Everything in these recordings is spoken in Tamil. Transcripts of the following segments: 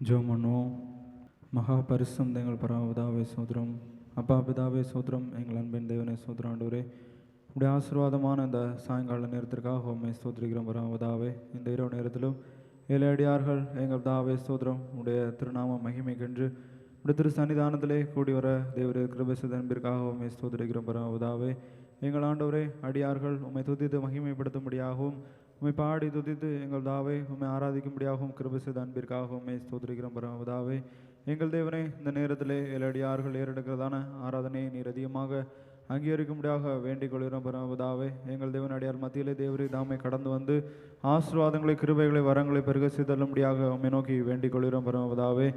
ஜோமனோ மகா பரிசம் எங்கள் பரமபிதாவே சோதரம். அப்பா பிதாவே சோதரம் எங்கள் அன்பின் தேவனே சோதரம் இப்படி உடைய ஆசீர்வாதமான இந்த சாயங்கால நேரத்திற்காக உண்மை சோதரிக்கிறோம் பரமபிதாவே இந்த இரவு நேரத்திலும் ஏழை அடியார்கள் எங்கள் தாவே சோதரம் உடைய திருநாம மகிமை இப்படி உடைய திரு சன்னிதானத்திலே கூடி வர தேவரே கிருபசு அன்பிற்காக உண்மை சோதரிக்கிறோம் பரமபிதாவே எங்கள் ஆண்டவரே அடியார்கள் உம்மை துதித்து மகிமைப்படுத்தும்படியாகவும் உண்மை பாடி துதித்து எங்கள் தாவை உண்மை ஆராதிக்கும்படியாகவும் கிருபை செய்த அன்பிற்காக உண்மை ஸ்தோத்திரிக்கிறோம் பரமதாவே எங்கள் தேவனே இந்த நேரத்திலே ஏழடியார்கள் ஏறெடுக்கிறதான ஆராதனையை நீர் அதிகமாக அங்கீகரிக்கும்படியாக வேண்டிக் கொள்கிறோம் பரமபதாவே. எங்கள் தேவன் அடியார் மத்தியிலே தேவரை தாமை கடந்து வந்து ஆசீர்வாதங்களை கிருபைகளை வரங்களை பெருக செய்தள்ளும்படியாக உம்மை நோக்கி வேண்டிக் கொள்கிறோம் பரமபதாவே.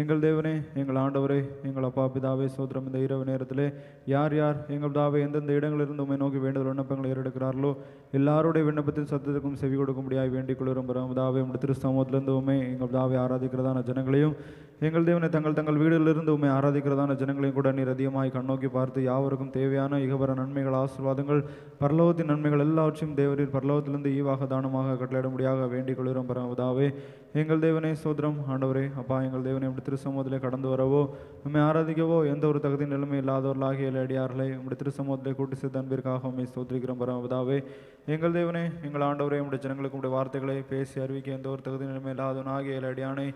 எங்கள் தேவனே எங்கள் ஆண்டவரே எங்கள் அப்பா பிதாவே சோத்திரம் இந்த இரவு நேரத்தில் யார் யார் எங்கள் தாவை எந்தெந்த இடங்களிலிருந்து உண்மை நோக்கி வேண்டுதல் விண்ணப்பங்களை ஏறெடுக்கிறார்களோ எல்லாருடைய விண்ணப்பத்தின் சத்தத்துக்கும் செவி கொடுக்கும்படியாக வேண்டிக் கொள்கிறோம். பரமதாவே உடைய திருசமூகத்திலிருந்து உண்மை எங்கள் தாவை ஆராதிக்கிறதான ஜனங்களையும் எங்கள் தேவனை தங்கள் தங்கள் வீடுகளிலிருந்து உண்மை ஆராதிக்கிறதான ஜனங்களையும் கூட நீர் அதிகமாய் கண்ணோக்கி பார்த்து யாவருக்கும் தேவையான இகபர நன்மைகள் ஆசீர்வாதங்கள் பரலோகத்தின் நன்மைகள் எல்லாவற்றையும் தேவரீர் பரலோகத்திலிருந்து ஈவாக தானமாக கட்டளையிடும்படியாக வேண்டிக் கொள்கிறோம் பரமதாவே எங்கள் தேவனே சோதரம் ஆண்டவரே அப்பா எங்கள் தேவனை உடைய திருசமூகத்திலே கடந்து வரவோ உண்மை ஆராதிக்கவோ எந்த ஒரு தகுதி நிலைமை இல்லாதவர்களாகிய ஏழை அடியார்களை உடைய திரு கூட்டி சேர்த்த அன்பிற்காக உண்மை சோதரிக்கிறோம் பரமதாவே எங்கள் தேவனே எங்கள் ஆண்டவரே உடைய ஜனங்களுக்கு உடைய வார்த்தைகளை பேசி அறிவிக்க எந்த ஒரு தகுதி நிலைமை இல்லாதவனாகிய ஏழை அடியானை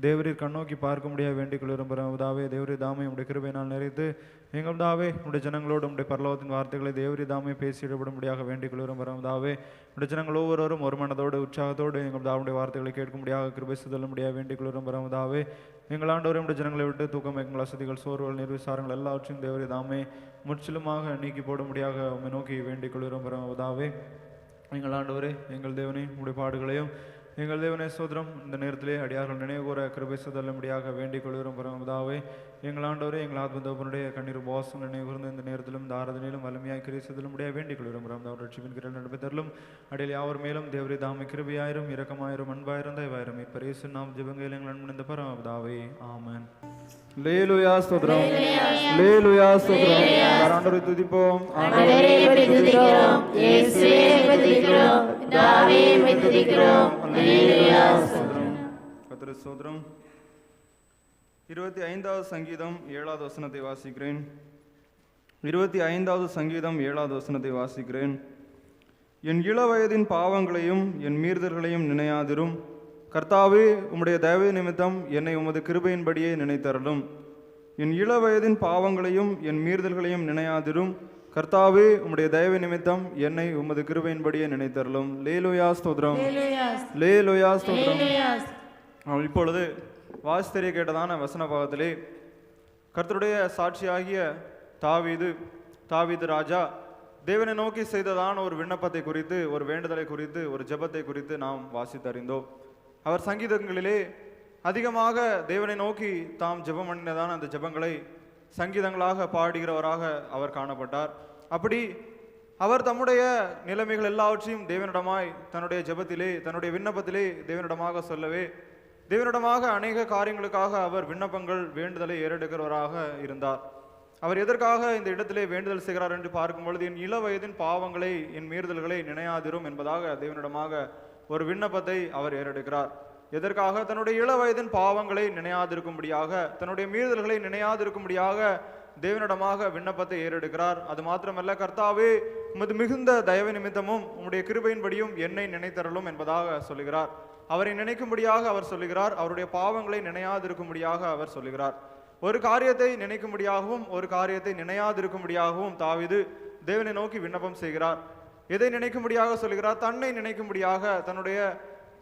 தேவரீர் கண்ணோக்கி பார்க்க முடியாது வேண்டிக் கொள்கிறோம் உதாவே தேவரி தாமை உடைய கிருபையினால் நிறைத்து எங்கள் தாவே உடைய ஜனங்களோடு உடைய பரலோகத்தின் வார்த்தைகளை தேவரி தாமே பேசி ஈடுபடும்படியாக வேண்டிக் கொள்கிறோம் பரமதாவே உடைய ஜனங்கள் ஒவ்வொருவரும் ஒரு மனதோடு உற்சாகத்தோடு எங்கள் தாவுடைய வார்த்தைகளை கேட்கும்படியாக கிருபை செல்லும்படியாக வேண்டிக் கொள்கிறோம் பரமதாவே எங்கள் ஆண்டவரும் உடைய ஜனங்களை விட்டு தூக்கம் எங்கள் வசதிகள் சோர்வுகள் நிர்விசாரங்கள் எல்லாவற்றையும் தேவரி தாமே முற்றிலுமாக நீக்கி போடும்படியாக உண்மை நோக்கி வேண்டிக் கொள்கிறோம் பரமதாவே எங்கள் ஆண்டவரே எங்கள் தேவனே உடைய பாடுகளையும் எங்கள் தேவனே சோதரம் இந்த நேரத்திலே அடியார்கள் நினைவு கூற கிருபை செல்லும்படியாக வேண்டிக் கொள்கிறோம். பரமதாவே எங்கள் ஆண்டவரே எங்கள் ஆத்மதோப்பனுடைய கண்ணீர் உபவாசம் நினைவு கூர்ந்து இந்த நேரத்திலும் இந்த ஆராதனையிலும் வலிமையாய் கிரியை செல்லும்படியாக வேண்டிக் கொள்கிறோம். பரமதாவோட ரட்சிப்பின் கிரல் நடுப்பதலும் அடையில் யாவர் மேலும் தேவரி தாமை கிருபையாயிரும் இரக்கமாயிரும் அன்பாயிரும் தயவாயிரும். இப்பரேசு நாம் ஜிபங்கையில் எங்கள் அன்பு இந்த பரமதாவே ஆமன். லேலுயா ஸ்தோத்ரம் லேலுயா ஸ்தோத்ரம் ஆண்டவரை துதிப்போம். ஆண்டவரே துதிக்கிறோம். இயேசுவே உம்மை துதிக்கிறோம் கத்திர சோதரம் இருபத்தி ஐந்தாவது சங்கீதம் ஏழாவது வசனத்தை வாசிக்கிறேன். இருபத்தி ஐந்தாவது சங்கீதம் ஏழாவது வசனத்தை வாசிக்கிறேன். என் இள வயதின் பாவங்களையும் என் மீறுதல்களையும் நினையாதிரும். கர்த்தாவே உம்முடைய தயவு நிமித்தம் என்னை உமது கிருபையின்படியே நினைத்தரலும் என் இள வயதின் பாவங்களையும் என் மீறுதல்களையும் நினையாதிரும். கர்த்தாவே உம்முடைய தயவு நிமித்தம் என்னை உமது கிருபையின்படியே நினைத்தரலும் லேலுயா ஸ்தோத்ரம் லேலுயா ஸ்தோத்ரம் இப்பொழுது வாசித்தறிய கேட்டதான வசன பாகத்திலே கர்த்தருடைய சாட்சியாகிய தாவீது தாவீது ராஜா தேவனை நோக்கி செய்ததான ஒரு விண்ணப்பத்தை குறித்து ஒரு வேண்டுதலை குறித்து ஒரு ஜெபத்தை குறித்து நாம் வாசித்தறிந்தோம். அவர் சங்கீதங்களிலே அதிகமாக தேவனை நோக்கி தாம் ஜெபம் பண்ணினதான அந்த ஜெபங்களை சங்கீதங்களாக பாடுகிறவராக அவர் காணப்பட்டார். அப்படி அவர் தம்முடைய நிலைமைகள் எல்லாவற்றையும் தேவனிடமாய் தன்னுடைய ஜெபத்திலே தன்னுடைய விண்ணப்பத்திலே தேவனிடமாக சொல்லவே தேவனிடமாக அநேக காரியங்களுக்காக அவர் விண்ணப்பங்கள் வேண்டுதலை ஏறெடுக்கிறவராக இருந்தார். அவர் எதற்காக இந்த இடத்திலே வேண்டுதல் செய்கிறார் என்று பார்க்கும் பொழுது என் இள வயதின் பாவங்களை என் மீறுதல்களை நினையாதிரும் என்பதாக தேவனிடமாக ஒரு விண்ணப்பத்தை அவர் ஏறெடுக்கிறார். எதற்காக? தன்னுடைய இள வயதின் பாவங்களை நினையாதிருக்கும்படியாக தன்னுடைய மீறுதல்களை நினையாதிருக்கும்படியாக தேவனிடமாக விண்ணப்பத்தை ஏறெடுக்கிறார். அது மாத்திரமல்ல கர்த்தாவே உமது மிகுந்த தயவு நிமித்தமும் உம்முடைய கிருபையின்படியும் என்னை நினைத்தரலும் என்பதாக சொல்லுகிறார். அவரை நினைக்கும்படியாக அவர் சொல்லுகிறார். அவருடைய பாவங்களை நினையாதிருக்கும்படியாக அவர் சொல்லுகிறார். ஒரு காரியத்தை நினைக்கும்படியாகவும் ஒரு காரியத்தை நினையாதிருக்கும்படியாகவும் தாவிது தேவனை நோக்கி விண்ணப்பம் செய்கிறார். எதை நினைக்கும்படியாக சொல்லுகிறார்? தன்னை நினைக்கும்படியாக தன்னுடைய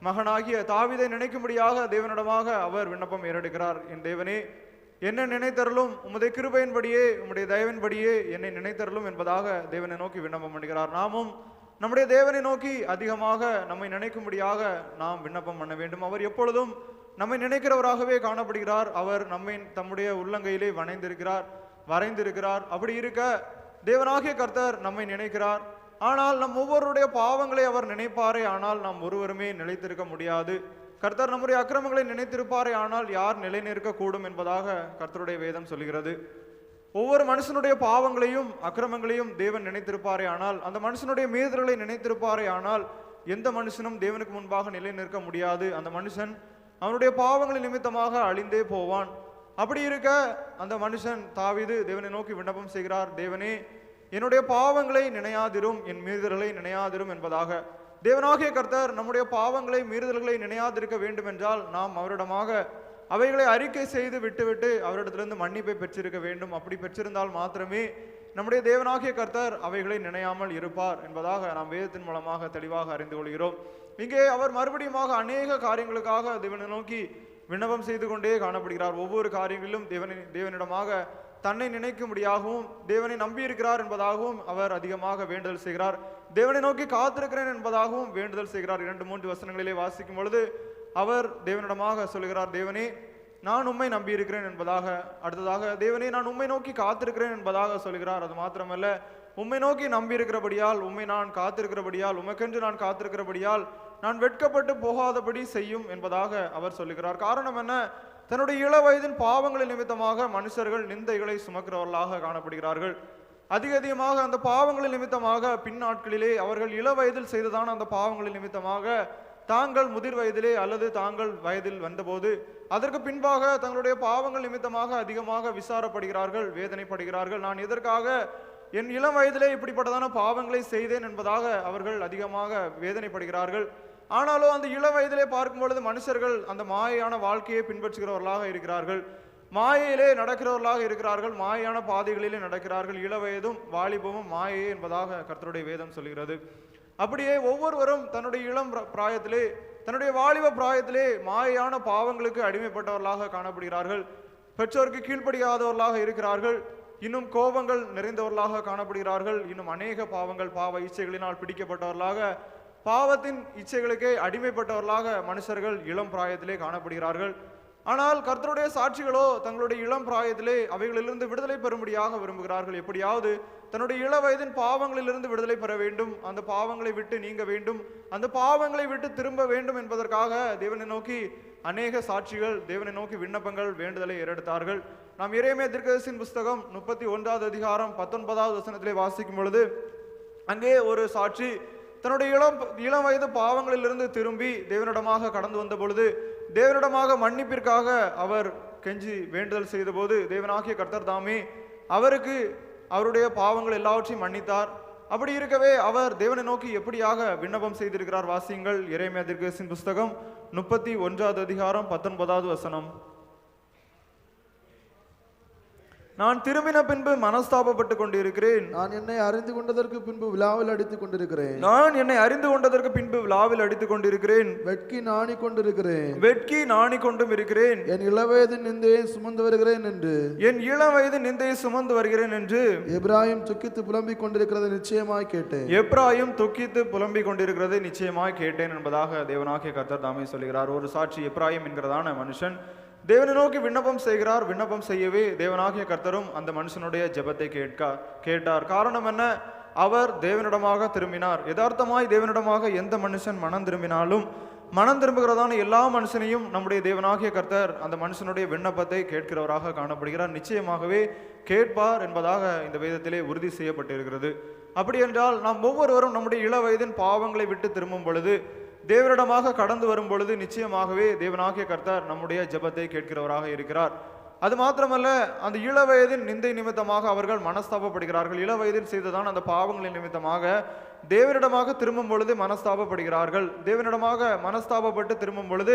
மகனாகிய தாவிதை நினைக்கும்படியாக தேவனிடமாக அவர் விண்ணப்பம் ஏறெடுக்கிறார். என் தேவனே என்ன நினைத்தரலும் உமது கிருபையின்படியே உம்முடைய தயவின்படியே என்னை நினைத்தரலும் என்பதாக தேவனை நோக்கி விண்ணப்பம் பண்ணுகிறார். நாமும் நம்முடைய தேவனை நோக்கி அதிகமாக நம்மை நினைக்கும்படியாக நாம் விண்ணப்பம் பண்ண வேண்டும். அவர் எப்பொழுதும் நம்மை நினைக்கிறவராகவே காணப்படுகிறார். அவர் நம்மை தம்முடைய உள்ளங்கையிலே வணைந்திருக்கிறார் வரைந்திருக்கிறார். அப்படி இருக்க தேவனாகிய கர்த்தர் நம்மை நினைக்கிறார். ஆனால் நம் ஒவ்வொருடைய பாவங்களை அவர் நினைப்பாரே ஆனால் நாம் ஒருவருமே நிலைத்திருக்க முடியாது. கர்த்தர் நம்முடைய அக்கிரமங்களை நினைத்திருப்பாரே ஆனால் யார் நிலை நிற்கக்கூடும் என்பதாக கர்த்தருடைய வேதம் சொல்கிறது. ஒவ்வொரு மனுஷனுடைய பாவங்களையும் அக்கிரமங்களையும் தேவன் நினைத்திருப்பாரே ஆனால் அந்த மனுஷனுடைய மீறுதல்களை நினைத்திருப்பாரே ஆனால் எந்த மனுஷனும் தேவனுக்கு முன்பாக நிலை நிற்க முடியாது. அந்த மனுஷன் அவனுடைய பாவங்களின் நிமித்தமாக அழிந்தே போவான். அப்படி இருக்க அந்த மனுஷன் தாவிது தேவனை நோக்கி விண்ணப்பம் செய்கிறார். தேவனே என்னுடைய பாவங்களை நினையாதிரும் என் மீறுதல்களை நினையாதிரும் என்பதாக தேவனாகிய கர்த்தர் நம்முடைய பாவங்களை மீறுதல்களை நினையாதிருக்க வேண்டும் என்றால் நாம் அவரிடமாக அவைகளை அறிக்கை செய்து விட்டுவிட்டு அவரிடத்திலிருந்து மன்னிப்பை பெற்றிருக்க வேண்டும். அப்படி பெற்றிருந்தால் மாத்திரமே நம்முடைய தேவனாகிய கர்த்தர் அவைகளை நினையாமல் இருப்பார் என்பதாக நாம் வேதத்தின் மூலமாக தெளிவாக அறிந்து கொள்கிறோம். இங்கே அவர் மறுபடியுமாக அநேக காரியங்களுக்காக தேவனை நோக்கி விண்ணப்பம் செய்து கொண்டே காணப்படுகிறார். ஒவ்வொரு காரியங்களிலும் தேவனின் தேவனிடமாக தன்னை நினைக்கும்படியாகவும் தேவனை நம்பியிருக்கிறார் என்பதாகவும் அவர் அதிகமாக வேண்டுதல் செய்கிறார். தேவனை நோக்கி காத்திருக்கிறேன் என்பதாகவும் வேண்டுதல் செய்கிறார். இரண்டு மூன்று வசனங்களிலே வாசிக்கும் பொழுது அவர் தேவனிடமாக சொல்கிறார் தேவனே நான் உண்மை நம்பியிருக்கிறேன் என்பதாக. அடுத்ததாக தேவனே நான் உண்மை நோக்கி காத்திருக்கிறேன் என்பதாக சொல்கிறார் அது மாத்திரமல்ல உம்மை நோக்கி நம்பியிருக்கிறபடியால் உம்மை நான் காத்திருக்கிறபடியால் உமக்கென்று நான் காத்திருக்கிறபடியால் நான் வெட்கப்பட்டு போகாதபடி செய்யும் என்பதாக அவர் சொல்லுகிறார். காரணம் என்ன? தன்னுடைய இள வயதின் பாவங்களின் நிமித்தமாக மனுஷர்கள் நிந்தைகளை சுமக்கிறவர்களாக காணப்படுகிறார்கள். அதிக அதிகமாக அந்த பாவங்களின் நிமித்தமாக பின் நாட்களிலே அவர்கள் இள வயதில் செய்ததான அந்த பாவங்களின் நிமித்தமாக தாங்கள் முதிர் வயதிலே அல்லது தாங்கள் வயதில் வந்தபோது அதற்கு பின்பாக தங்களுடைய பாவங்கள் நிமித்தமாக அதிகமாக விசாரப்படுகிறார்கள் வேதனைப்படுகிறார்கள். நான் எதற்காக என் இளம் வயதிலே இப்படிப்பட்டதான பாவங்களை செய்தேன் என்பதாக அவர்கள் அதிகமாக வேதனைப்படுகிறார்கள். ஆனாலும் அந்த இள வயதிலே பார்க்கும் பொழுது மனுஷர்கள் அந்த மாயையான வாழ்க்கையை பின்பற்றுகிறவர்களாக இருக்கிறார்கள். மாயையிலே நடக்கிறவர்களாக இருக்கிறார்கள். மாயான பாதைகளிலே நடக்கிறார்கள். இள வயதும் வாலிபமும் மாயே என்பதாக கர்த்தருடைய வேதம் சொல்கிறது. அப்படியே ஒவ்வொருவரும் தன்னுடைய இளம் பிர- பிராயத்திலே தன்னுடைய வாலிப பிராயத்திலே மாயையான பாவங்களுக்கு அடிமைப்பட்டவர்களாக காணப்படுகிறார்கள். பெற்றோருக்கு கீழ்ப்படியாதவர்களாக இருக்கிறார்கள். இன்னும் கோபங்கள் நிறைந்தவர்களாக காணப்படுகிறார்கள். இன்னும் அநேக பாவங்கள் பாவ இச்சைகளினால் பிடிக்கப்பட்டவர்களாக பாவத்தின் இச்சைகளுக்கே அடிமைப்பட்டவர்களாக மனுஷர்கள் இளம் பிராயத்திலே காணப்படுகிறார்கள். ஆனால் கர்த்தருடைய சாட்சிகளோ தங்களுடைய இளம் பிராயத்திலே அவைகளிலிருந்து விடுதலை பெறும்படியாக விரும்புகிறார்கள். எப்படியாவது தன்னுடைய இள வயதின் பாவங்களிலிருந்து விடுதலை பெற வேண்டும். அந்த பாவங்களை விட்டு நீங்க வேண்டும். அந்த பாவங்களை விட்டு திரும்ப வேண்டும் என்பதற்காக தேவனை நோக்கி அநேக சாட்சிகள் தேவனை நோக்கி விண்ணப்பங்கள் வேண்டுதலை ஏறெடுத்தார்கள். நாம் இறைமே திருக்கதரிசின் புஸ்தகம் முப்பத்தி ஒன்றாவது அதிகாரம் பத்தொன்பதாவது வசனத்திலே வாசிக்கும் பொழுது அங்கே ஒரு சாட்சி தன்னுடைய இளம் இளம் வயது பாவங்களிலிருந்து திரும்பி தேவனிடமாக கடந்து வந்த பொழுது தேவனிடமாக மன்னிப்பிற்காக அவர் கெஞ்சி வேண்டுதல் செய்தபோது தேவனாகிய கர்த்தர் தாமே அவருக்கு அவருடைய பாவங்கள் எல்லாவற்றையும் மன்னித்தார். அப்படி இருக்கவே அவர் தேவனை நோக்கி எப்படியாக விண்ணப்பம் செய்திருக்கிறார் வாசியங்கள். இறைமையா புஸ்தகம் முப்பத்தி ஒன்றாவது அதிகாரம் பத்தொன்பதாவது வசனம். நான் திரும்பின பின்பு மனஸ்தாபப்பட்டு கொண்டிருக்கிறேன். நான் என்னை அறிந்து கொண்டதற்கு பின்பு விழாவில் அடித்துக் கொண்டிருக்கிறேன். நான் என்னை அறிந்து கொண்டதற்கு பின்பு விழாவில் அடித்துக் கொண்டிருக்கிறேன். வெட்கி நாணி கொண்டிருக்கிறேன். வெட்கி நாணி கொண்டும் இருக்கிறேன். என் இளவயதின் நிந்தையை சுமந்து வருகிறேன் என்று. என் இளம் வயது நிந்தையை சுமந்து வருகிறேன் என்று. எப்ராஹிம் துக்கித்து புலம்பிக் கொண்டிருக்கிறதை நிச்சயமாய் கேட்டேன். எப்ராயும் துக்கித்து புலம்பிக் கொண்டிருக்கிறது நிச்சயமாய் கேட்டேன் என்பதாக தேவனாகிய கர்த்தர் தாமே சொல்கிறார். ஒரு சாட்சி எப்ராயிம் என்கிறதான மனுஷன் தேவனை நோக்கி விண்ணப்பம் செய்கிறார் விண்ணப்பம் செய்யவே தேவனாகிய கர்த்தரும் அந்த மனுஷனுடைய ஜெபத்தை கேட்க கேட்டார். காரணம் என்ன? அவர் தேவனிடமாக திரும்பினார். யதார்த்தமாய் தேவனிடமாக எந்த மனுஷன் மனம் திரும்பினாலும் மனம் திரும்புகிறதான எல்லா மனுஷனையும் நம்முடைய தேவனாகிய கர்த்தர் அந்த மனுஷனுடைய விண்ணப்பத்தை கேட்கிறவராக காணப்படுகிறார். நிச்சயமாகவே கேட்பார் என்பதாக இந்த வேதத்திலே உறுதி செய்யப்பட்டிருக்கிறது. அப்படி என்றால் நாம் ஒவ்வொருவரும் நம்முடைய இள வயதின் பாவங்களை விட்டு திரும்பும் பொழுது தேவரிடமாக கடந்து வரும் பொழுது நிச்சயமாகவே தேவனாகிய கர்த்தர் நம்முடைய ஜபத்தை கேட்கிறவராக இருக்கிறார். அது மாத்திரமல்ல அந்த இள வயதின் நிந்தை நிமித்தமாக அவர்கள் மனஸ்தாபப்படுகிறார்கள். இள வயதில் செய்ததான் அந்த பாவங்களின் நிமித்தமாக தேவனிடமாக திரும்பும் பொழுது மனஸ்தாபப்படுகிறார்கள். தேவனிடமாக மனஸ்தாபப்பட்டு திரும்பும் பொழுது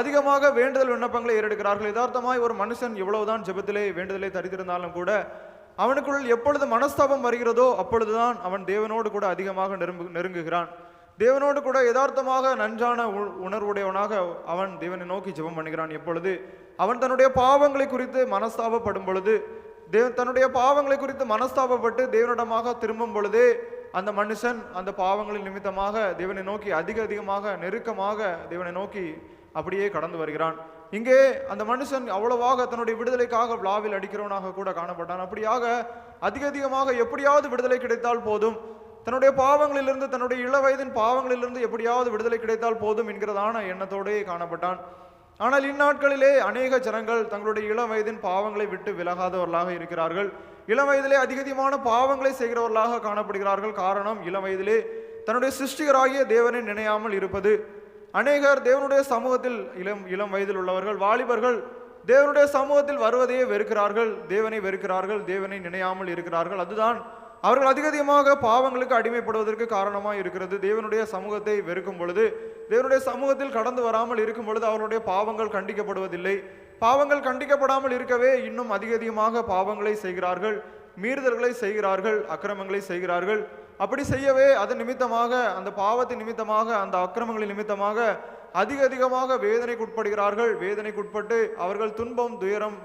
அதிகமாக வேண்டுதல் விண்ணப்பங்களை ஏறெடுக்கிறார்கள். யதார்த்தமாய் ஒரு மனுஷன் எவ்வளவுதான் ஜெபத்திலே வேண்டுதலை தரித்திருந்தாலும் கூட அவனுக்குள் எப்பொழுது மனஸ்தாபம் வருகிறதோ அப்பொழுதுதான் அவன் தேவனோடு கூட அதிகமாக நெருங்கு நெருங்குகிறான். தேவனோடு கூட யதார்த்தமாக நன்றான உ- உணர்வுடையவனாக அவன் தேவனை நோக்கி ஜெபம் பண்ணுகிறான். எப்பொழுது அவன் தன்னுடைய பாவங்களை குறித்து மனஸ்தாபப்படும் பொழுது தேவ தன்னுடைய பாவங்களை குறித்து மனஸ்தாபப்பட்டு தேவனிடமாக திரும்பும் பொழுதே அந்த மனுஷன் அந்த பாவங்களின் நிமித்தமாக தேவனை நோக்கி அதிக அதிகமாக நெருக்கமாக தேவனை நோக்கி அப்படியே கடந்து வருகிறான். இங்கே அந்த மனுஷன் அவ்வளவாக தன்னுடைய விடுதலைக்காக விழாவில் அடிக்கிறவனாக கூட காணப்பட்டான். அப்படியாக அதிக அதிகமாக எப்படியாவது விடுதலை கிடைத்தால் போதும். தன்னுடைய பாவங்களிலிருந்து தன்னுடைய இள வயதின் பாவங்களிலிருந்து எப்படியாவது விடுதலை கிடைத்தால் போதும் என்கிறதான எண்ணத்தோடே காணப்பட்டான். ஆனால் இந்நாட்களிலே அநேக ஜனங்கள் தங்களுடைய இள வயதின் பாவங்களை விட்டு விலகாதவர்களாக இருக்கிறார்கள். இளம் வயதிலே அதிகமான பாவங்களை செய்கிறவர்களாக காணப்படுகிறார்கள். காரணம் இளம் வயதிலே தன்னுடைய சிருஷ்டிகராகிய தேவனை நினையாமல் இருப்பது. அநேகர் தேவனுடைய சமூகத்தில் இளம் இளம் வயதில் உள்ளவர்கள் வாலிபர்கள் தேவனுடைய சமூகத்தில் வருவதையே வெறுக்கிறார்கள். தேவனை வெறுக்கிறார்கள். தேவனை நினையாமல் இருக்கிறார்கள். அதுதான் அவர்கள் அதிக அதிகமாக பாவங்களுக்கு அடிமைப்படுவதற்கு காரணமாக இருக்கிறது. தேவனுடைய சமூகத்தை வெறுக்கும் பொழுது தேவனுடைய சமூகத்தில் கடந்து வராமல் இருக்கும் பொழுது அவர்களுடைய பாவங்கள் கண்டிக்கப்படுவதில்லை. பாவங்கள் கண்டிக்கப்படாமல் இருக்கவே இன்னும் அதிக அதிகமாக பாவங்களை செய்கிறார்கள் மீறுதல்களை செய்கிறார்கள் அக்கிரமங்களை செய்கிறார்கள். அப்படி செய்யவே அது நிமித்தமாக அந்த பாவத்தின் நிமித்தமாக அந்த அக்கிரமங்களின் நிமித்தமாக அதிக அதிகமாக வேதனைக்குட்படுகிறார்கள். வேதனைக்குட்பட்டு அவர்கள் துன்பம் துயரம்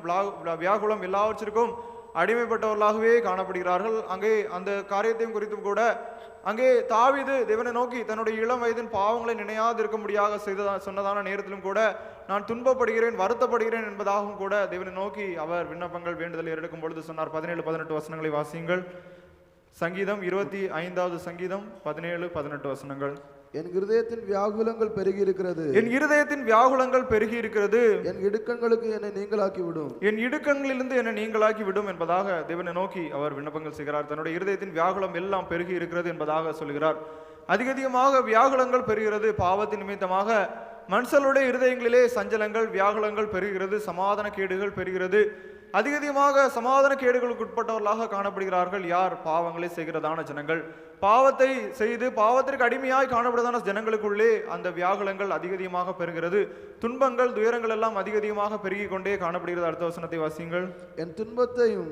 வியாகுலம் எல்லாவற்றிற்கும் அடிமைப்பட்டவர்களாகவே காணப்படுகிறார்கள். அங்கே அந்த காரியத்தையும் குறித்தும் கூட அங்கே தாவிது தேவனை நோக்கி தன்னுடைய இளம் வயதின் பாவங்களை நினையாதிருக்க முடியாத செய்ததா சொன்னதான நேரத்திலும் கூட நான் துன்பப்படுகிறேன் வருத்தப்படுகிறேன் என்பதாகவும் கூட தேவனை நோக்கி அவர் விண்ணப்பங்கள் வேண்டுதல் எடுக்கும் பொழுது சொன்னார். பதினேழு பதினெட்டு வசனங்களை வாசியுங்கள். சங்கீதம் இருபத்தி ஐந்தாவது சங்கீதம் பதினேழு பதினெட்டு வசனங்கள். என் இருதயத்தின் வியாகுலங்கள் பெருகி இருக்கிறது என் இருதயத்தின் வியாகுலங்கள் பெருகி இருக்கிறது என் இடுக்கண்களுக்கு என்னை நீங்களாக்கி விடும் என் இடுக்கங்களிலிருந்து என்னை நீங்களாக்கி விடும் என்பதாக தேவனை நோக்கி அவர் விண்ணப்பங்கள் செய்கிறார். தன்னுடைய இருதயத்தின் வியாகுலம் எல்லாம் பெருகி இருக்கிறது என்பதாக சொல்கிறார். அதிக அதிகமாக வியாகுலங்கள் பெறுகிறது பாவத்தின் நிமித்தமாக மனுஷருடைய இருதயங்களிலே சஞ்சலங்கள் வியாகுலங்கள் பெறுகிறது சமாதான கேடுகள் பெறுகிறது அதிக அதிகமாக சமாதான கேடுகளுக்கு உட்பட்டவர்களாக காணப்படுகிறார்கள். யார்? பாவங்களை செய்கிறதான ஜனங்கள். பாவத்தை செய்து பாவத்திற்கு அடிமையாய் காணப்படுவதான ஜனங்களுக்குள்ளே அந்த வியாகுலங்கள் அதிக அதிகமாக பெறுகிறது துன்பங்கள் துயரங்கள் எல்லாம் அதிக அதிகமாக பெருகி கொண்டே காணப்படுகிறது. அடுத்த வசனத்தை வாசியுங்கள். என் துன்பத்தையும்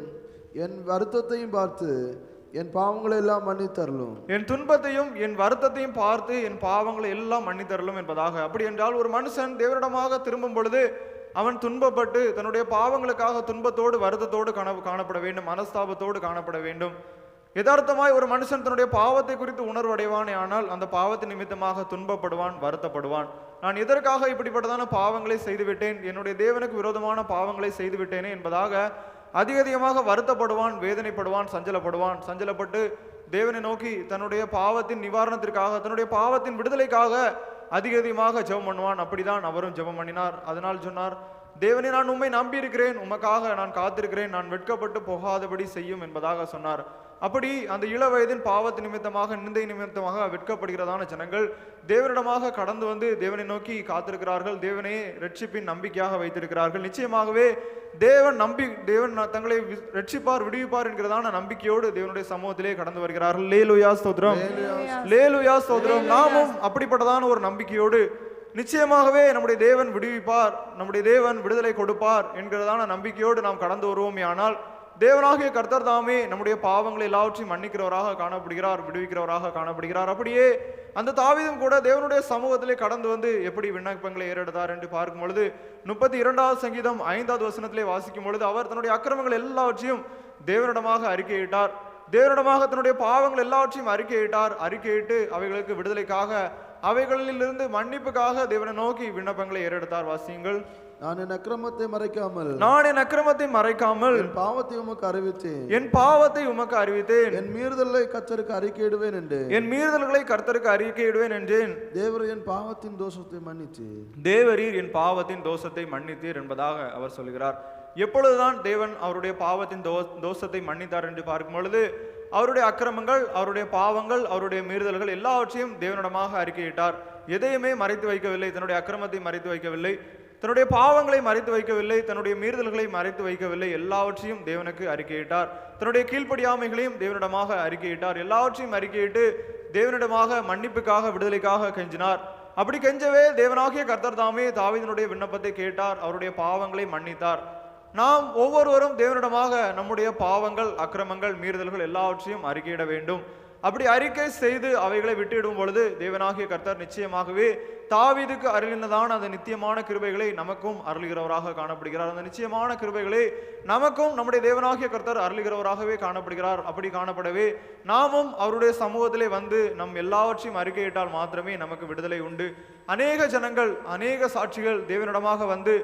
என் வருத்தத்தையும் பார்த்து என் பாவங்களை எல்லாம் மன்னித்தரலும் என் துன்பத்தையும் என் வருத்தத்தையும் பார்த்து என் பாவங்களை எல்லாம் மன்னித்தரலும் என்பதாக. அப்படி என்றால் ஒரு மனுஷன் தேவனிடமாக திரும்பும் பொழுது அவன் துன்பப்பட்டு தன்னுடைய பாவங்களுக்காக துன்பத்தோடு வருத்தத்தோடு காண காணப்பட வேண்டும் மனஸ்தாபத்தோடு காணப்பட வேண்டும். யதார்த்தமாய் ஒரு மனுஷன் தன்னுடைய பாவத்தை குறித்து உணர்வடைவானே ஆனால் அந்த பாவத்தின் நிமித்தமாக துன்பப்படுவான் வருத்தப்படுவான். நான் எதற்காக இப்படிப்பட்டதான பாவங்களை செய்துவிட்டேன்? என்னுடைய தேவனுக்கு விரோதமான பாவங்களை செய்துவிட்டேனே என்பதாக அதிக அதிகமாக வருத்தப்படுவான் வேதனைப்படுவான் சஞ்சலப்படுவான். சஞ்சலப்பட்டு தேவனை நோக்கி தன்னுடைய பாவத்தின் நிவாரணத்திற்காக தன்னுடைய பாவத்தின் விடுதலைக்காக அதிக அதிகமாக ஜெபம் பண்ணுவான். அப்படிதான் அவரும் ஜெபம் பண்ணினார். அதனால் சொன்னார் தேவனே நான் உம்மை நம்பியிருக்கிறேன். உமக்காக நான் காத்திருக்கிறேன். நான் வெட்கப்பட்டு போகாதபடி செய்யும் என்பதாக சொன்னார். அப்படி அந்த இள வயதின் பாவத்து நிமித்தமாக நிந்தை நிமித்தமாக வெட்கப்படுகிறதான ஜனங்கள் தேவனிடமாக கடந்து வந்து தேவனை நோக்கி காத்திருக்கிறார்கள். தேவனே ரட்சிப்பின் நம்பிக்கையாக வைத்திருக்கிறார்கள். நிச்சயமாகவே தேவன் நம்பி தேவன் தங்களை ரட்சிப்பார் விடுவிப்பார் என்கிறதான நம்பிக்கையோடு தேவனுடைய சமூகத்திலே கடந்து வருகிறார்கள். லேலுயா ஸ்தோத்திரம். லேலுயா ஸ்தோத்திரம். நாமும் அப்படிப்பட்டதான ஒரு நம்பிக்கையோடு நிச்சயமாகவே நம்முடைய தேவன் விடுவிப்பார் நம்முடைய தேவன் விடுதலை கொடுப்பார் என்கிறதான நம்பிக்கையோடு நாம் கடந்து வருவோமே. ஆனால் தேவனாகிய கர்த்தர் தாமே நம்முடைய பாவங்களை எல்லாவற்றையும் மன்னிக்கிறவராக காணப்படுகிறார் விடுவிக்கிறவராக காணப்படுகிறார். அப்படியே அந்த தாவிதம் கூட தேவனுடைய சமூகத்திலே கடந்து வந்து எப்படி விண்ணப்பங்களை ஏறெடுத்தார் என்று பார்க்கும் பொழுது முப்பத்தி இரண்டாவது சங்கீதம் ஐந்தாவது வசனத்திலே வாசிக்கும் பொழுது அவர் தன்னுடைய அக்கிரமங்கள் எல்லாவற்றையும் தேவனிடமாக அறிக்கையிட்டார். தேவனிடமாக தன்னுடைய பாவங்கள் எல்லாவற்றையும் அறிக்கையிட்டார். அறிக்கையிட்டு அவைகளுக்கு விடுதலைக்காக அவைகளிலிருந்து மன்னிப்புக்காக தேவனை நோக்கி விண்ணப்பங்களை ஏறெடுத்தார். வாசியுங்கள். நான் என் அக்கிரமத்தை மறைக்காமல் நான் என் அக்கிரமத்தை மறைக்காமல் என் பாவத்தை உமக்கு அறிவித்தேன். என் பாவத்தை உமக்கு அறிவித்தேன். என் மீறுதலை கத்தருக்கு அறிக்கையிடுவேன் என்று என் மீறுதல்களை கர்த்தருக்கு அறிக்கையிடுவேன் என்றேன். தேவர் என் பாவத்தின் தோஷத்தை மன்னிச்சு தேவரீர் என் பாவத்தின் தோஷத்தை மன்னித்தீர் என்பதாக அவர் சொல்கிறார் எப்பொழுதுதான் தேவன் அவருடைய பாவத்தின் தோ தோஷத்தை மன்னித்தார் என்று பார்க்கும் பொழுது அவருடைய அக்கிரமங்கள் அவருடைய பாவங்கள் அவருடைய மீறுதல்கள் எல்லாவற்றையும் தேவனிடமாக அறிக்கையிட்டார். எதையுமே மறைத்து வைக்கவில்லை தன்னுடைய அக்கிரமத்தை மறைத்து வைக்கவில்லை. தன்னுடைய பாவங்களை மறைத்து வைக்கவில்லை தன்னுடைய மீறுதல்களை மறைத்து வைக்கவில்லை. எல்லாவற்றையும் தேவனுக்கு அறிக்கையிட்டார். தன்னுடைய கீழ்ப்படியாமைகளையும் தேவனிடமாக அறிக்கையிட்டார். எல்லாவற்றையும் அறிக்கையிட்டு தேவனிடமாக மன்னிப்புக்காக விடுதலைக்காக கெஞ்சினார். அப்படி கெஞ்சவே தேவனாகிய கர்த்தர் தாமே தாவிதனுடைய விண்ணப்பத்தை கேட்டார். அவருடைய பாவங்களை மன்னித்தார். நாம் ஒவ்வொருவரும் தேவனிடமாக நம்முடைய பாவங்கள் அக்கிரமங்கள் மீறுதல்கள் எல்லாவற்றையும் அறிக்கையிட வேண்டும். அப்படி அறிக்கை செய்து அவைகளை விட்டுவிடும் பொழுது தேவனாகிய கர்த்தர் நிச்சயமாகவே தாவீதுக்கு அருளினதான அந்த நித்தியமான கிருபைகளை நமக்கும் அருளுகிறவராக காணப்படுகிறார். அந்த நிச்சயமான கிருபைகளை நமக்கும் நம்முடைய தேவனாகிய கர்த்தர் அருளுகிறவராகவே காணப்படுகிறார். அப்படி காணப்படவே நாமும் அவருடைய சமூகத்திலே வந்து நம் எல்லாவற்றையும் அறிக்கையிட்டால் மாத்திரமே நமக்கு விடுதலை உண்டு. அநேக ஜனங்கள் அநேக சாட்சிகள் தேவனிடமாக வந்து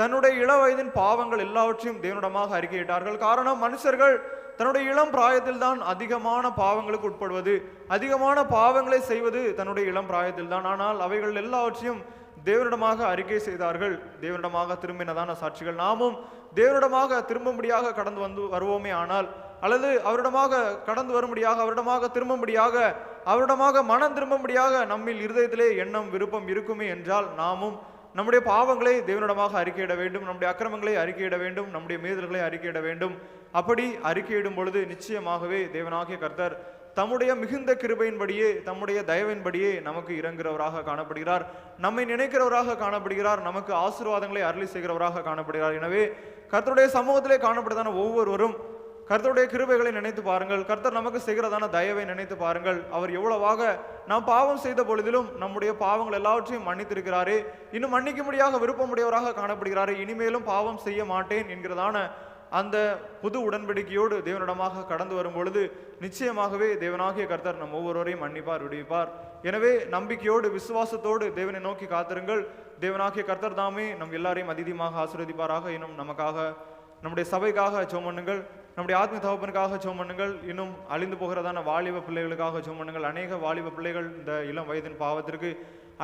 தன்னுடைய இள வயதின் பாவங்கள் எல்லாவற்றையும் தேவனிடமாக அறிக்கையிட்டார்கள். காரணம் மனுஷர்கள் தன்னுடைய இளம் பிராயத்தில் தான் அதிகமான பாவங்களுக்கு உட்படுவது அதிகமான பாவங்களை செய்வது தன்னுடைய இளம் பிராயத்தில் தான் ஆனால் அவைகள் எல்லாவற்றையும் தேவனிடமாக அறிக்கை செய்தார்கள். தேவனிடமாக திரும்பினதான சாட்சிகள் நாமும் தேவனிடமாக திரும்பும்படியாக கடந்து வந்து வருவோமே ஆனால் அல்லது அவரிடமாக கடந்து வரும்படியாக அவரிடமாக திரும்பும்படியாக அவரிடமாக மனம் திரும்பும்படியாக நம்மில் இருதயத்திலே எண்ணம் விருப்பம் இருக்குமே என்றால் நாமும் நம்முடைய பாவங்களை தேவனிடமாக அறிக்கையிட வேண்டும் நம்முடைய அக்கிரமங்களை அறிக்கையிட வேண்டும் நம்முடைய மீதல்களை அறிக்கையிட வேண்டும். அப்படி அறிக்கையிடும் பொழுது நிச்சயமாகவே தேவனாகிய கர்த்தர் தம்முடைய மிகுந்த கிருபையின்படியே தம்முடைய தயவின்படியே நமக்கு இறங்குகிறவராக காணப்படுகிறார். நம்மை நினைக்கிறவராக காணப்படுகிறார். நமக்கு ஆசீர்வாதங்களை அருளி செய்கிறவராக காணப்படுகிறார். எனவே கர்த்தருடைய சமூகத்திலே காணப்படுதான ஒவ்வொருவரும் கர்த்தருடைய கிருபைகளை நினைத்து பாருங்கள். கர்த்தர் நமக்கு செய்கிறதான தயவை நினைத்து பாருங்கள். அவர் எவ்வளவாக நாம் பாவம் செய்த பொழுதிலும் நம்முடைய பாவங்கள் எல்லாவற்றையும் மன்னித்திருக்கிறாரே. இன்னும் மன்னிக்கும்படியாக விருப்பமுடையவராக காணப்படுகிறாரே. இனிமேலும் பாவம் செய்ய மாட்டேன் என்கிறதான அந்த புது உடன்படிக்கையோடு தேவனிடமாக கடந்து வரும் பொழுது நிச்சயமாகவே தேவனாகிய கர்த்தர் நம் ஒவ்வொருவரையும் மன்னிப்பார் விடுவிப்பார். எனவே நம்பிக்கையோடு விசுவாசத்தோடு தேவனை நோக்கி காத்திருங்கள். தேவனாகிய கர்த்தர் தாமே நம் எல்லாரையும் அதிகமாக ஆசீர்வதிப்பாராக. இன்னும் நமக்காக நம்முடைய சபைக்காக சோமண்ணுங்கள் பண்ணுங்கள். நம்முடைய ஆத்ம தகப்பனுக்காக சோமண்ணுங்கள் பண்ணுங்கள். இன்னும் அழிந்து போகிறதான வாலிப பிள்ளைகளுக்காக சோமண்ணுங்கள் பண்ணுங்கள். அநேக வாலிப பிள்ளைகள் இந்த இளம் வயதின் பாவத்திற்கு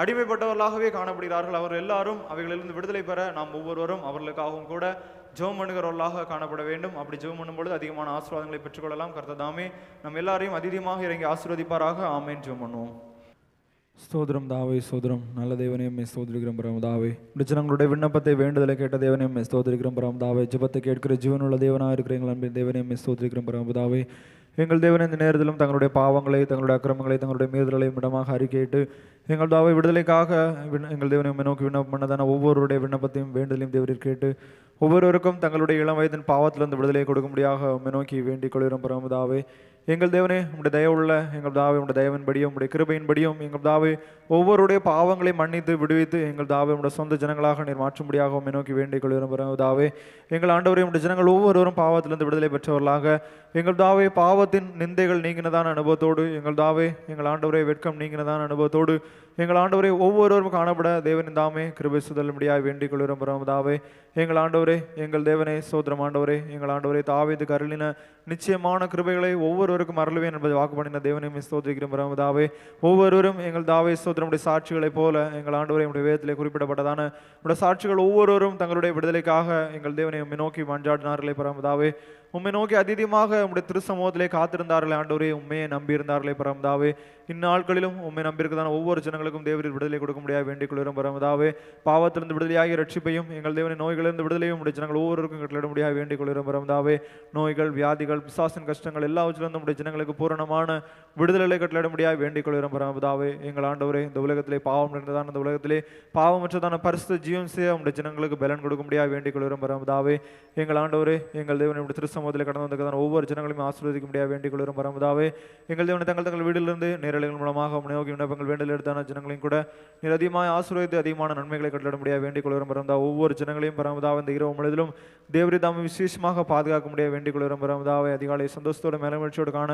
அடிமைப்பட்டவர்களாகவே காணப்படுகிறார்கள். அவர் எல்லாரும் அவைகளிலிருந்து விடுதலை பெற நாம் ஒவ்வொருவரும் அவர்களுக்காகவும் கூட ஜோம் பண்ணுகிறவர்களாக காணப்பட வேண்டும். அப்படி ஜோம் பண்ணும்பொழுது அதிகமான ஆசீர்வாதங்களை பெற்றுக்கொள்ளலாம். கர்த்ததாமே நம் எல்லாரையும் அதிகமாக இறங்கி ஆசீர்வதிப்பாராக. ஆமேன். ஜோம் பண்ணுவோம். ஸ்தோத்திரம் தாவே சோதரம் நல்ல தேவனையுமே பரம் தாவை ஜனங்களுடைய விண்ணப்பத்தை வேண்டுதலை கேட்ட தேவனையுமே பரம் தாவே ஜிபத்தை கேட்கிற ஜீவனுள்ள தேவனாக இருக்கிற எங்கள் அன்பின் தேவனையுமே பரம் தாவே எங்கள் தேவன் இந்த நேரத்திலும் தங்களுடைய பாவங்களை தங்களுடைய அக்கிரமங்களை தங்களுடைய மீறுதலையும் இடமாக அறிக்கையிட்டு எங்கள் தாவை விடுதலைக்காக எங்கள் தேவனை நோக்கி விண்ணப்பம் பண்ணதான ஒவ்வொருடைய விண்ணப்பத்தையும் வேண்டுதலையும் தேவரில் கேட்டு ஒவ்வொருவருக்கும் தங்களுடைய இளம் வயதின் பாவத்திலிருந்து விடுதலை கொடுக்கும்படியாக நோக்கி வேண்டிக் கொள்கிறோம் பரமதாவே. எங்கள் தேவனே உங்களுடைய தயவுள்ள எங்கள் தாவை உங்களுடைய தயவின்படியும் உங்களுடைய கிருபையின்படியும் எங்கள் தாவை ஒவ்வொருடைய பாவங்களை மன்னித்து விடுவித்து எங்கள் தாவை உம்முடைய சொந்த ஜனங்களாக நீர் மாற்றும்படியாக உம்மை நோக்கி வேண்டிக் கொள்கிறோம் தாவே. எங்கள் ஆண்டவரை உடைய ஜனங்கள் ஒவ்வொருவரும் பாவத்திலிருந்து விடுதலை பெற்றவர்களாக எங்கள் தாவே பாவத்தின் நிந்தைகள் நீங்கினதான அனுபவத்தோடு எங்கள் தாவே எங்கள் ஆண்டவரை வெட்கம் நீங்கினதான அனுபவத்தோடு எங்கள் ஆண்டவரை ஒவ்வொருவரும் காணப்பட தேவனின் தாமே கிருபை சுதலும்படியாக வேண்டிக் கொள்கிறோம் பரமதாவே எங்கள் ஆண்டவரே எங்கள் தேவனே சோதரம் ஆண்டவரே எங்கள் ஆண்டவரே தாவீதுக்கு அருளின நிச்சயமான கிருபைகளை ஒவ்வொருவருக்கும் அருளுவேன் என்பதை வாக்கு பண்ணின தேவனையும் ஸ்தோத்திரிக்கிறோம் பரமதாவே ஒவ்வொருவரும் எங்கள் தாவே சோதரமுடைய சாட்சிகளைப் போல எங்கள் ஆண்டவரை உடைய வேதத்திலே குறிப்பிடப்பட்டதான உடைய சாட்சிகள் ஒவ்வொருவரும் தங்களுடைய விடுதலைக்காக எங்கள் தேவனை நோக்கி மஞ்சாடினார்களே பரமதாவே உண்மை நோக்கி அதிகமாக உம்முடைய திருசமூகத்திலே காத்திருந்தார்களே ஆண்டவரே உண்மையை நம்பியிருந்தார்களே பரமதாவே இந்நாட்களிலும் உண்மை நம்பியிருக்கதான ஒவ்வொரு ஜனங்களுக்கும் தேவரில் விடுதலை கொடுக்க முடியாது வேண்டிக் கொள்கிறோம் பரமதாவே பாவத்திலிருந்து விடுதலையாகிய ரட்சிப்பையும் எங்கள் தேவனை நோய்களிலிருந்து விடுதலையும் உடைய ஜனங்கள் ஒவ்வொருவருக்கும் கட்டளிட முடியாது வேண்டிக் கொள்கிறோம் பரமதாவே நோய்கள் வியாதிகள் பிசாசின் கஷ்டங்கள் எல்லாவற்றிலிருந்து உடைய ஜனங்களுக்கு பூரணமான விடுதலை கட்டளிட முடியாது வேண்டிக் கொள்கிறோம் பரமதாவே எங்கள் ஆண்டவரே இந்த உலகத்திலே பாவம் இருந்ததான இந்த உலகத்திலே பாவமற்றதான பரிசு ஜீவன் செய்ய உடைய ஜனங்களுக்கு பலன் கொடுக்க முடியாது வேண்டிக் கொள்கிறோம் பரமதாவே எங்கள் ஆண்டவரே எங்கள் தேவனுடைய சமூகத்தில் கடந்து வந்திருக்கிறார் ஒவ்வொரு ஜனங்களையும் ஆசீர்வதிக்க முடியாது வேண்டிக் கொள்கிறோம். பரமதாவே எங்கள் தேவனை தங்கள் தங்கள் வீட்டிலிருந்து நேரலைகள் மூலமாக நோக்கி விண்ணப்பங்கள் வேண்டில் எடுத்தான ஜனங்களையும் கூட நீர் அதிகமாக ஆசீர்வதித்து அதிகமான நன்மைகளை கட்டளிட முடியாது வேண்டிக் கொள்கிறோம். பரமதா ஒவ்வொரு ஜனங்களையும் பரமதாவை இந்த இரவு முழுவதிலும் தேவரி தாமை விசேஷமாக பாதுகாக்க முடியாது வேண்டிக் கொள்கிறோம். பரமதாவை அதிகாலை சந்தோஷத்தோடு மேலமழ்ச்சியோடு காண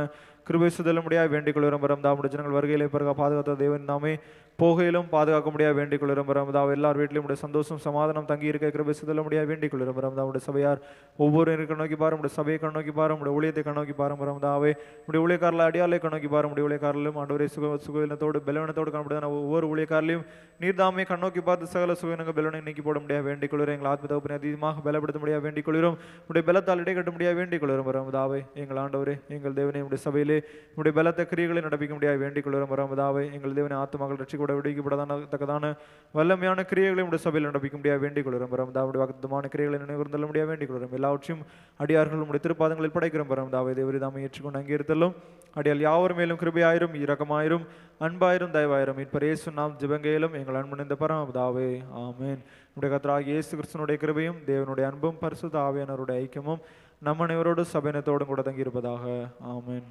கிருபை சுதல முடியாது வேண்டிக் கொள்கிறோம். பரமதா உடைய ஜனங்கள் வருகையிலே பிறகு பாதுகாத்த தேவன் தாமே போகையிலும் பாதுகாக்க முடியாது வேண்டிக் கொள்கிறோம். பரமதாவை எல்லார் வீட்டிலும் உடைய சந்தோஷம் சமாதானம் தங்கி இருக்க கிருபை சுதல முடியாது வேண்டிக் கொள்கிறோம். பரமதா உடைய சபையார் ஒவ்வொரு இருக்க நோக்கி பாரு சபையை கண்ணோக்கி பாரு உடைய ஊழியத்தை கண்ணோக்கி பாரு பரமதாவே உடைய ஊழியக்காரில் அடியாலை கண்ணோக்கி பாரு உடைய ஊழியக்காரிலும் ஆண்டவரே சுக சுகவீனத்தோடு பலவீனத்தோடு காணப்படுதான ஒவ்வொரு ஊழியக்காரிலையும் நீர்தாமை கண்ணோக்கி பார்த்து சகல சுகனங்க பலவனை நீக்கி போட முடியாது. வேண்டிக் கொள்கிறோம். எங்கள் ஆத்ம தகுப்பினை அதிகமாக பலப்படுத்த முடியாது. வேண்டிக் கொள்கிறோம். உடைய பலத்தால் இடை கட்ட முடியாது. வேண்டிக் கொள்கிறோம் பரமதாவே எங்கள் ஆண்டவரே எங்கள் தேவனை உடைய சபையிலே உடைய பலத்த கிரியைகளை நடப்பிக்க முடியாது. வேண்டிக் கொள்கிறோம் பரமதாவே எங்கள் தேவனை ஆத்மாக்கள் ரட்சிக்கூட விடுவிக்கப்படதான தக்கதான வல்லமையான கிரியைகளை உடைய சபையில் நடப்பிக்க முடியாது. வேண்டிக் கொள்கிறோம் பரமதாவுடைய வாக்குத்தமான கிரியைகளை கொள்ள முடியாது. வேண்டிக் கொள்கிறோம். எல்லாவற்றையும் அடியார்கள் உடைய திருப்பாதங்களில் படைக்கிறோம் பரமதாவை தேவரிதாமை ஏற்றுக்கொண்டு அங்கீகரித்தலும் அடியால் யாவர் மேலும் கிருபையாயிரும் இரக்கமாயிரும் அன்பாயிரும் தயவாயிரும். இப்பரேசு நாம் ஜிபங்கையிலும் எங்கள் அன்புணிந்த பரமதாவே ஆமேன். நம்முடைய கத்தராகிய இயேசு கிறிஸ்தனுடைய கிருபையும் தேவனுடைய அன்பும் பரிசுத்த ஆவியானவருடைய ஐக்கியமும் நம்ம அனைவரோடு சபைனத்தோடும் கூட தங்கியிருப்பதாக ஆமேன்.